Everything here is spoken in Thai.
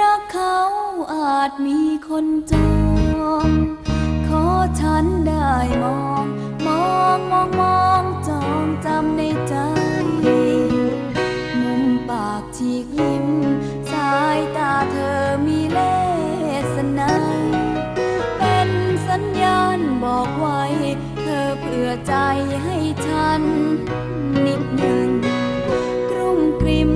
รักเขาอาจมีคนจองขอฉันได้มอง มองมองมองจองจำในใจ มุมปากฉีกลิ้ม สายตาเธอมีเลสนัยเป็นสัญญาณบอกไว้ เธอเผื่อใจให้ฉัน นิดหนึ่งกรุ่งกริม